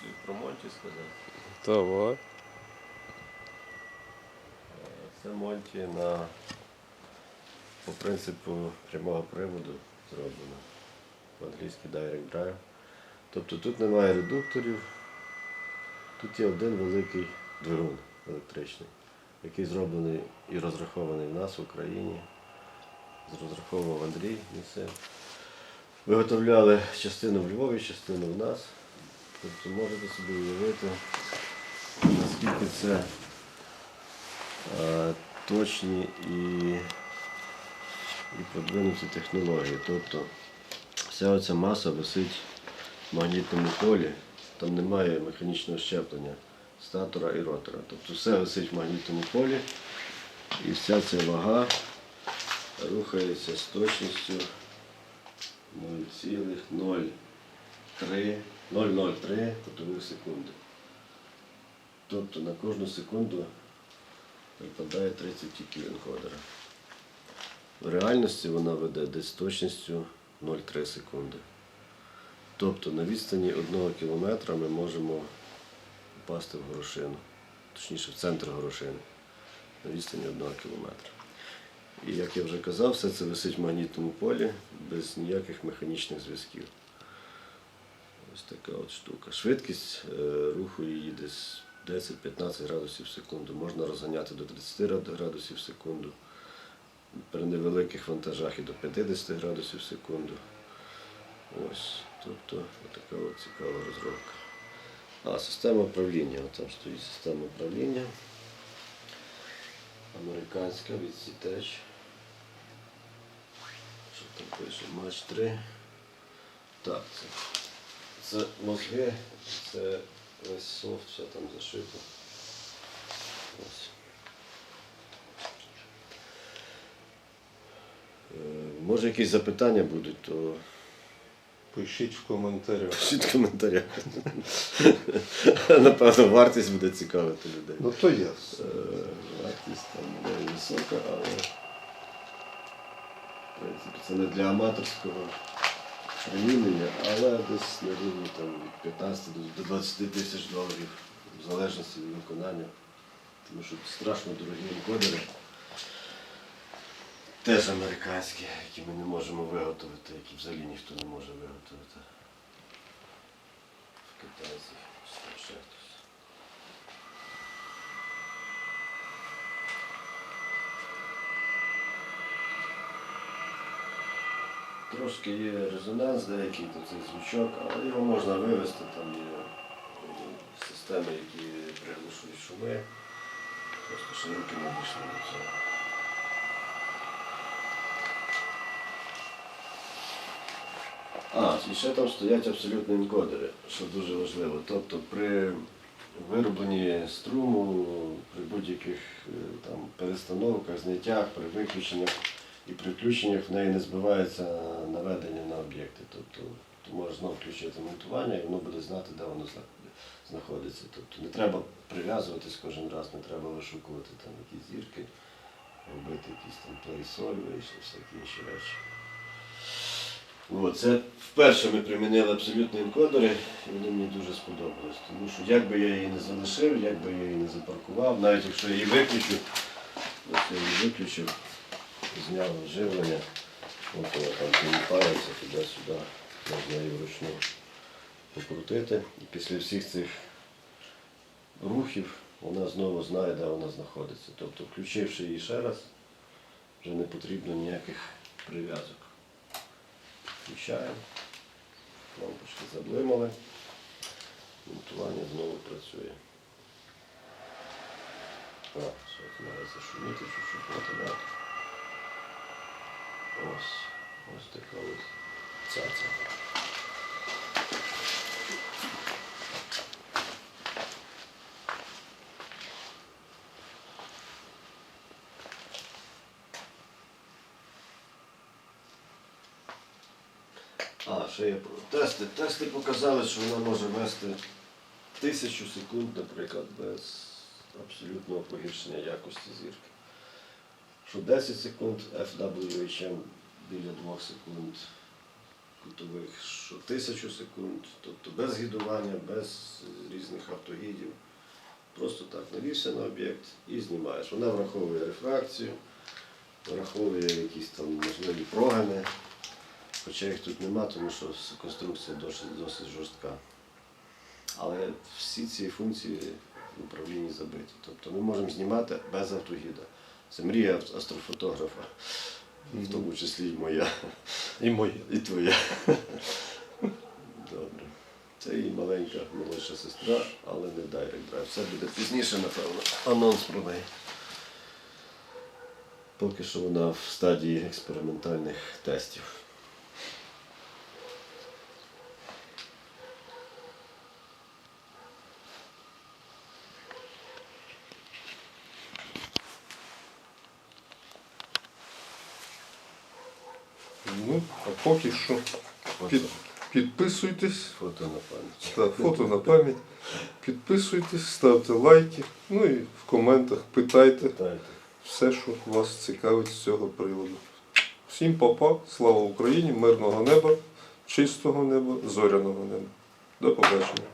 слів про Монті сказати. Давай. Це Монті на по принципу прямого приводу зроблено. По-англійськи Direct Drive. Тобто тут немає редукторів, тут є один великий двигун електричний, який зроблений і розрахований в нас в Україні. Розраховував Андрій мій син. Виготовляли частину в Львові, частину в нас. Тобто можете собі уявити, наскільки це е, точні і, і продвинуті технології. Тобто вся оця маса висить в магнітному полі, там немає механічного щеплення статора і ротора. Тобто все висить в магнітному полі і вся ця вага рухається з точністю 0,03 0,03 котових секунди. Тобто на кожну секунду припадає 30 тіків енкодера. В реальності вона веде десь з точністю 0,3 секунди. Тобто на відстані 1 кілометра ми можемо попасти в горошину, точніше в центр горошини, на відстані 1 кілометра. І як я вже казав, все це висить в магнітному полі без ніяких механічних зв'язків. Ось така от штука. Швидкість е, руху її десь 10-15 градусів в секунду. Можна розганяти до 30 градусів в секунду. При невеликих вантажах і до 50 градусів в секунду. Ось, тобто така от цікава розробка. А, система управління. Там стоїть система управління. Американська від Сітеч. Що там пише? Матч 3. Так, це, це мозги, це весь софт, все там зашито. Ось. Е, Може якісь запитання будуть, то Пишіть в коментарях. пишіть в коментарях. Напевно, вартість буде цікавити людей. Ну то ясно. Е, Вартість там не висока, але в принципі це не для аматорського примінення, але десь на рівні там, від 15 до- до 20 тисяч доларів, в залежності від виконання. Тому що страшно дорогі енкодери. Теж американські, які ми не можемо виготовити, які взагалі ніхто не може виготовити. В Китайці, ще Трошки є резонанс деякий, то цей звучок, але його можна вивести, там є е, системи, які приглушують шуми. Просто ще руки не дійшли до цього. А, і ще там стоять абсолютні енкодери, що дуже важливо. Тобто при виробленні струму, при будь-яких е, перестановках, зняттях, при виключеннях і при включеннях в неї не збивається наведення на об'єкти. Тобто ти можеш знову включити монтування і воно буде знати, де воно знаходиться. Тобто не треба прив'язуватись кожен раз, не треба вишукувати там якісь зірки, робити якісь там плейсольви і всякі інші речі. От, це вперше ми примінили абсолютні енкодери, і вони мені дуже сподобались. Тому що як би я її не залишив, як би я її не запаркував, навіть якщо я її виключу, ось я її виключив, зняв живлення, от вона там перемикається туди-сюди, можна її вручну покрутити. І після всіх цих рухів вона знову знає, де вона знаходиться. Тобто, включивши її ще раз, вже не потрібно ніяких прив'язок. Включаємо. Лампочки заблимали. Монтування знову працює. А, все, має зашуміти чуть-чуть вентилятор. Ось. Ось така ось цяця. А, ще є тести. Тести показали, що вона може вести тисячу секунд, наприклад, без абсолютного погіршення якості зірки. Що 10 секунд FWHM біля 2 секунд, кутових, що тисячу секунд, тобто без гідування, без різних автогідів. Просто так навівся на об'єкт і знімаєш. Вона враховує рефракцію, враховує якісь там можливі прогини. Хоча їх тут нема, тому що конструкція досить, досить жорстка. Але всі ці функції в управлінні забиті. Тобто ми можемо знімати без автогіда. Це мрія астрофотографа, в тому числі і моя, І моя. і твоя. Добре. Це її маленька молодша сестра, але не Direct Drive. Все буде пізніше, напевно. Анонс про неї. Поки що вона в стадії експериментальних тестів. Ну, а поки що під, підписуйтесь, фото на пам'ять. став фото на пам'ять. Підписуйтесь, ставте лайки, ну і в коментах питайте Питайте. все, що вас цікавить з цього приводу. Всім папа, слава Україні, мирного неба, чистого неба, зоряного неба. До побачення.